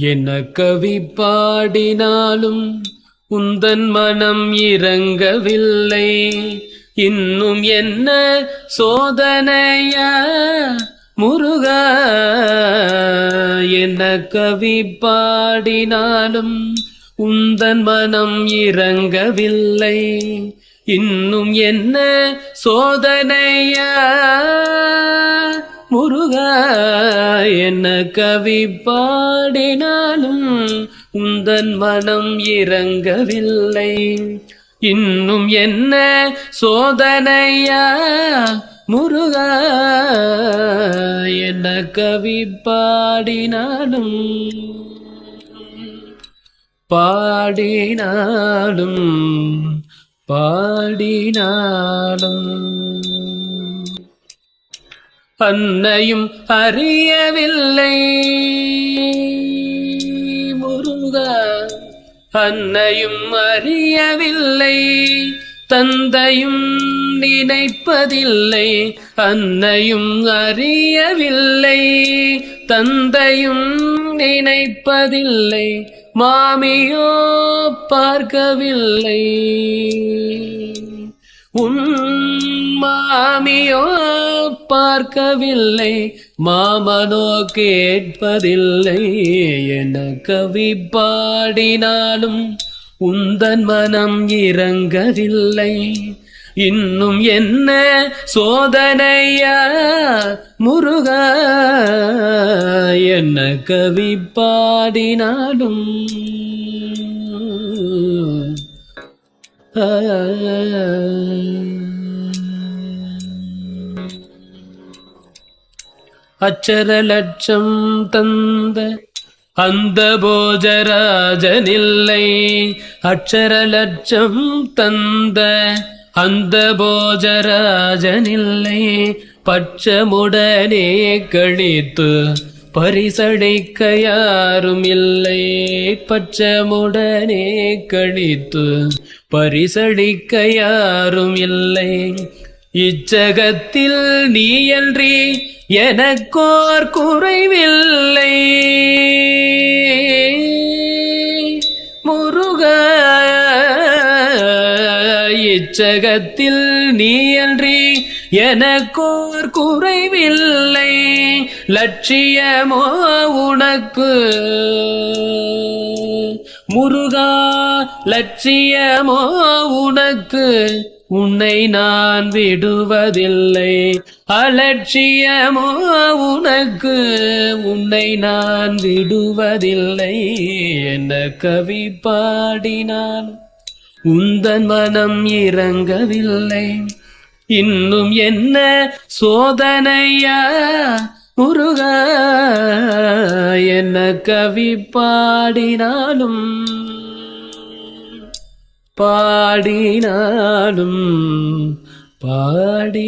என்ன கவி பாடினாலும் உந்தன் மனம் இறங்கவில்லை. இன்னும் என்ன சோதனைய முருக? என்ன கவி பாடினாலும் உந்தன் மனம் இறங்கவில்லை. இன்னும் என்ன சோதனையா? முருக என்ன கவி பாடினாலும் உந்தன் மனம் இறங்கவில்லை. இன்னும் என்ன சோதனையா முருக என்ன கவி பாடினாலும் பாடினாலும் பாடினாலும். அன்னையும் அறியவில்லை. முருகா அன்னையும் அறியவில்லை. தந்தையும் நினைப்பதில்லை. அன்னையும் அறியவில்லை. தந்தையும் நினைப்பதில்லை. மாமியோ பார்க்கவில்லை. மாமியோ பார்க்கவில்லை மாமனோ கேட்பதில்லை. என கவி பாடினாலும் உந்தன் மனம் இறங்கவில்லை. இன்னும் என்ன சோதனையா முருக? என்ன கவி பாடினாலும் அச்சர லட்சம் தந்த அந்த போஜராஜனில்லை. அச்சர லட்சம் தந்த அந்த போஜராஜனில்லை. பச்சமுடனே கழித்து பரிசடைக்க யாரும் இல்லை பச்சமுடனே கழித்து பரிசடிக்க யாரும் இல்லை இச்சகத்தில் நீயன்றி எனக்கோர் குறைவில்லை. இச்சகத்தில் நீயன்றி எனக்கோர் குறைவில்லை. லட்சியமோ உனக்கு. முருகா லட்சியமோ உனக்கு. உன்னை நான் விடுவதில்லை. அலட்சியமோ உனக்கு. உன்னை நான் விடுவதில்லை. என்ன கவி பாடினாலும் உந்தன் மனம் இறங்கவில்லை. இன்னும் என்ன சோதனையா முருக? என்ன கவி பாடினாலும் பாடினாலும் பாடினாலும்.